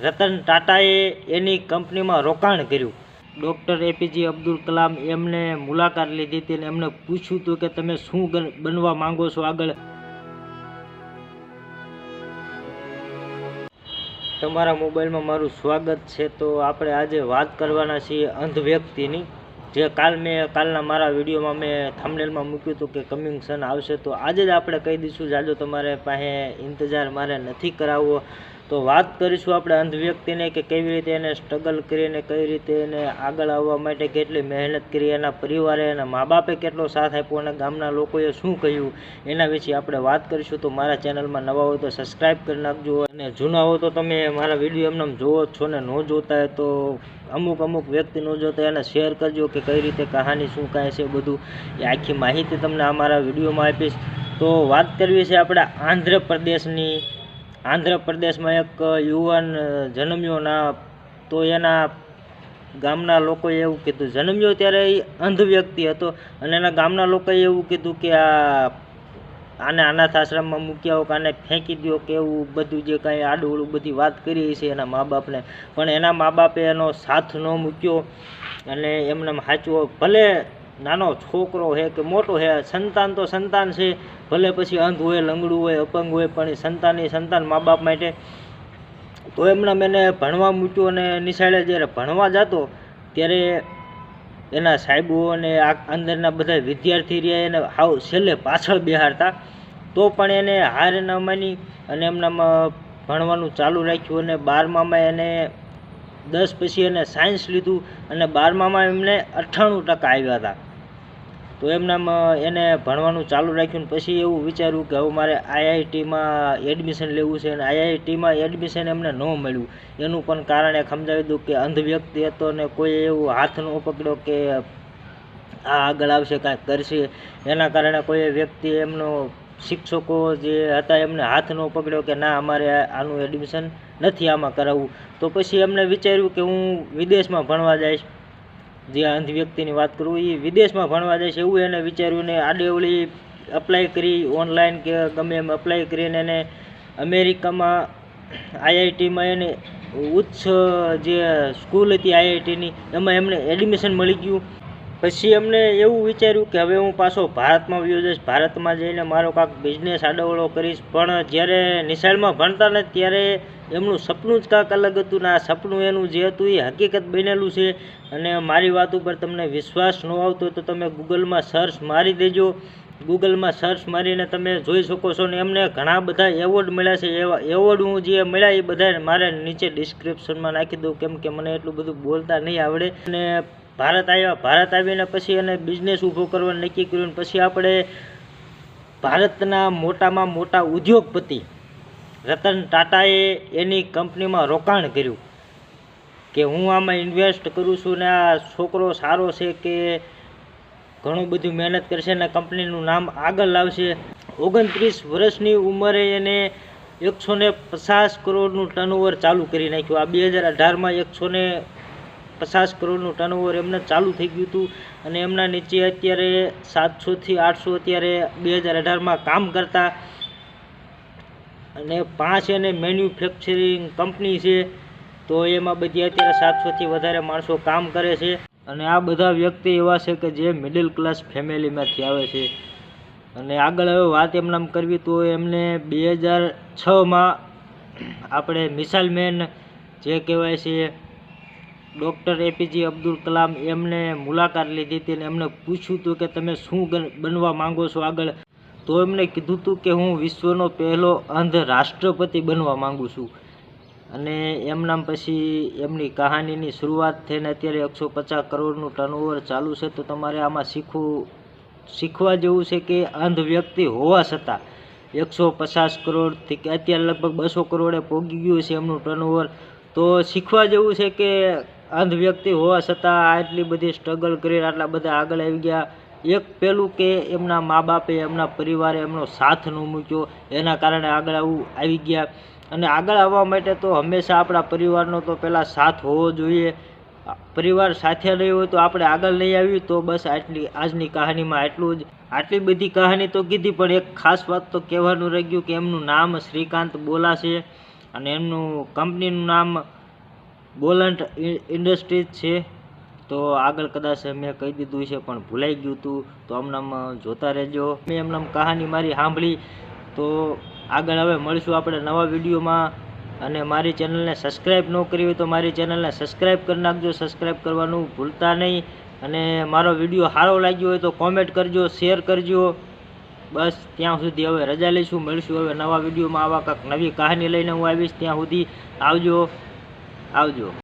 રતન ટાટાએ એની કંપનીમાં રોકાણ કર્યું. ડૉક્ટર એપીજે અબ્દુલ કલામ એમને મુલાકાત લીધી હતી અને એમને પૂછ્યું હતું કે તમે શું બનવા માંગો છો આગળ? તમારા મોબાઈલમાં મારું સ્વાગત છે તો આપણે આજે વાત કરવાના છીએ અંધ વ્યક્તિની જે કાલ મેં, કાલના મારા વિડીયોમાં મેં થામનેલમાં મૂક્યું હતું કે કમિંગ સન આવશે તો આજે જ આપણે કહી દઈશું, જાજો તમારે પાસે ઇંતજાર મારે નથી કરાવવો. તો વાત કરીશું આપણે અંધ વ્યક્તિને કે કેવી રીતે એને સ્ટ્રગલ કરીને, કઈ રીતે એને આગળ આવવા માટે કેટલી મહેનત કરી, એના પરિવારે, એના મા બાપે કેટલો સાથ આપ્યો અને ગામના લોકોએ શું કહ્યું, એના વિશે આપણે વાત કરીશું. તો મારા ચેનલમાં નવા હોય તો સબસ્ક્રાઈબ કરી નાખજો અને જૂના હો તો તમે મારા વીડિયો એમને જોવો છો ને ન જોતા હોય તો અમુક અમુક વ્યક્તિ ન જોતા એને શેર કરજો કે કઈ રીતે કહાની, શું કાંઈ છે બધું. એ આખી માહિતી તમને આ મારા વિડીયોમાં આપીશ. તો વાત કરવી છે આપણે આંધ્રપ્રદેશની આંધ્રપ્રદેશમાં એક યુવાન જન્મ્યો ના તો એના ગામના લોકોએ એવું કીધું. જન્મ્યો ત્યારે એ અંધ વ્યક્તિ હતો અને એના ગામના લોકોએ એવું કીધું કે આ આને અનાથ આશ્રમમાં મૂક્યા કે આને ફેંકી દો કે એવું બધું જે કાંઈ આડું બધી વાત કરી છે એના મા બાપને પણ એના મા બાપે એનો સાથ ન મૂક્યો અને એમને સાચવો ભલે નાનો છોકરો છે કે મોટો છે સંતાન તો સંતાન છે, ભલે પછી અંધ હોય, લંગડું હોય, અપંગ હોય, પણ સંતાન એ સંતાન મા બાપ માટે. તો એમને મેને ભણવા મૂક્યું અને નિશાળે જ્યારે ભણવા જતો, ત્યારે એના સાહેબો અને આ અંદરના બધા વિદ્યાર્થી રહ્યા એને હાવ છેલ્લે પાછળ બિહારતા તો પણ એને હાર ન માની અને એમનામાં ભણવાનું ચાલુ રાખ્યું અને બારમામાં એને દસ પછી એને સાયન્સ લીધું અને બારમામાં એમને અઠ્ઠાણું ટકા આવ્યા હતા. તો એમનામાં એને ભણવાનું ચાલુ રાખ્યું ને પછી એવું વિચાર્યું કે હવે મારે આઈઆઈટીમાં એડમિશન લેવું છે અને આઈઆઈટીમાં એડમિશન એમને ન મળ્યું. એનું પણ કારણ એક સમજાવી દઉં કે અંધ વ્યક્તિ હતો ને કોઈ એવું હાથ ન પકડ્યો કે આ આગળ આવશે, કાંઈક કરશે. એના કારણે કોઈ વ્યક્તિ એમનો શિક્ષકો જે હતા એમને હાથ ન પકડ્યો કે ના, અમારે આનું એડમિશન નથી આમાં કરાવવું. તો પછી એમને વિચાર્યું કે હું વિદેશમાં ભણવા જઈશ. જે અંધ વ્યક્તિની વાત કરું એ વિદેશમાં ભણવા જાય છે, એવું એને વિચાર્યું ને આડેવળી અપ્લાય કરી ઓનલાઈન કે ગમે એમ અપ્લાય કરીને એને અમેરિકામાં આઈઆઈટીમાં એને ઉચ્ચ જે સ્કૂલ હતી આઈઆઈટીની, એમાં એમને એડમિશન મળી ગયું. પછી એમને એવું વિચાર્યું કે હવે હું પાછો ભારતમાં વયો જઈશ. ભારતમાં જઈને મારો કાંક બિઝનેસ આડવળો કરીશ. પણ જ્યારે નિશાળમાં ભણતા ને ત્યારે એમનું સપનું જ કાંક અલગ હતું ને આ સપનું એનું જે હતું એ હકીકત બનેલું છે. અને મારી વાત ઉપર તમને વિશ્વાસ ન આવતો તો તમે ગૂગલમાં સર્ચ મારી દેજો. ગૂગલમાં સર્ચ મારીને તમે જોઈ શકો છો ને એમને ઘણા બધા એવોર્ડ મળ્યા છે. એવા એવોર્ડ હું જે મળ્યા એ બધા મારે નીચે ડિસ્ક્રિપ્શનમાં નાખી દઉં. કેમ કે મને એટલું બધું બોલતા નહીં આવડે. અને ભારત આવ્યા, ભારત આવીને પછી એને બિઝનેસ ઊભો કરવાનું નક્કી કર્યું પછી આપણે ભારતના મોટામાં મોટા ઉદ્યોગપતિ રતન ટાટાએ એની કંપનીમાં રોકાણ કર્યું કે હું આમાં ઇન્વેસ્ટ કરું છું ને આ છોકરો સારો છે કે ઘણું બધું મહેનત કરશે અને કંપનીનું નામ આગળ લાવશે. ઓગણત્રીસ વર્ષની ઉંમરે એને એકસો ને પચાસ કરોડનું ટર્નઓવર ચાલુ કરી નાખ્યું. આ બે હજાર અઢારમાં એકસો ને પચાસ કરોડનું ટર્નઓવર એમને ચાલુ થઈ ગયું હતું. અને એમના નીચે અત્યારે સાતસોથી આઠસો અત્યારે બે હજાર અઢારમાં કામ કરતા. અને પાંચ એને મેન્યુફેક્ચરિંગ કંપની છે. તો એમાં બધી અત્યારે સાતસોથી વધારે માણસો કામ કરે છે. અને આ બધા વ્યક્તિ એવા છે કે જે મિડલ ક્લાસ ફેમિલીમાંથી આવે છે. અને આગળ હવે વાત એમનામ કરવી તો એમને બે હજાર છમાં આપણે મિસાઇલ મેન જે કહેવાય છે ડૉક્ટર એપીજે અબ્દુલ કલામ એમને મુલાકાત લીધી હતી અને એમને પૂછ્યું હતું કે તમે શું બનવા માંગો છો આગળ? તો એમને કીધું હતું કે હું વિશ્વનો પહેલો અંધ રાષ્ટ્રપતિ બનવા માગું છું. અને એમના પછી એમની કહાનીની શરૂઆત થઈને અત્યારે એકસો પચાસ કરોડનું ટર્નઓવર ચાલુ છે. તો તમારે આમાં શીખવું, શીખવા જેવું છે કે અંધ વ્યક્તિ હોવા છતાં એકસો પચાસ કરોડથી કે અત્યારે લગભગ બસો કરોડે પહોંચી ગયું છે એમનું ટર્નઓવર તો શીખવા જેવું છે કે અંધ વ્યક્તિ હોવા છતાં આટલી બધી સ્ટ્રગલ કરીને આટલા બધા આગળ આવી ગયા. એક પેલું કે એમના મા બાપે એમના પરિવારે એમનો સાથ ન મૂક્યો, એના કારણે આગળ આવું આવી ગયા. અને આગળ આવવા માટે તો હંમેશા આપણા પરિવારનો તો પહેલાં સાથ હોવો જોઈએ. પરિવાર સાથે નહીં હોય તો આપણે આગળ નહીં આવ્યું તો બસ આટલી, આજની કહાનીમાં આટલું જ. આટલી બધી કહાની તો કીધી, પણ એક ખાસ વાત તો કહેવાનું રહી ગયું કે એમનું નામ શ્રીકાંત બોલા છે અને એમનું કંપનીનું નામ બોલન્ટ ઇન્ડસ્ટ્રીઝ છે. તો આગળ કદાચ મેં કહી દીધું છે, પણ ભૂલાઈ ગયું હતું તો હમણાં જોતા રહેજો. મેં એમનામ કહાની મારી સાંભળી. તો આગળ હવે મળીશું આપણે નવા વિડીયોમાં. અને મારી ચેનલને સબસ્ક્રાઈબ ન કરી હોય તો મારી ચેનલને સબસ્ક્રાઈબ કરી નાખજો. સબસ્ક્રાઈબ કરવાનું ભૂલતા નહીં. અને મારો વીડિયો સારો લાગ્યો હોય તો કોમેન્ટ કરજો, શેર કરજો. બસ, ત્યાં સુધી હવે રજા લઈશું. મળીશું હવે નવા વિડીયોમાં આવા કાંક નવી કહાની લઈને હું આવીશ. ત્યાં સુધી આવજો. આવજો.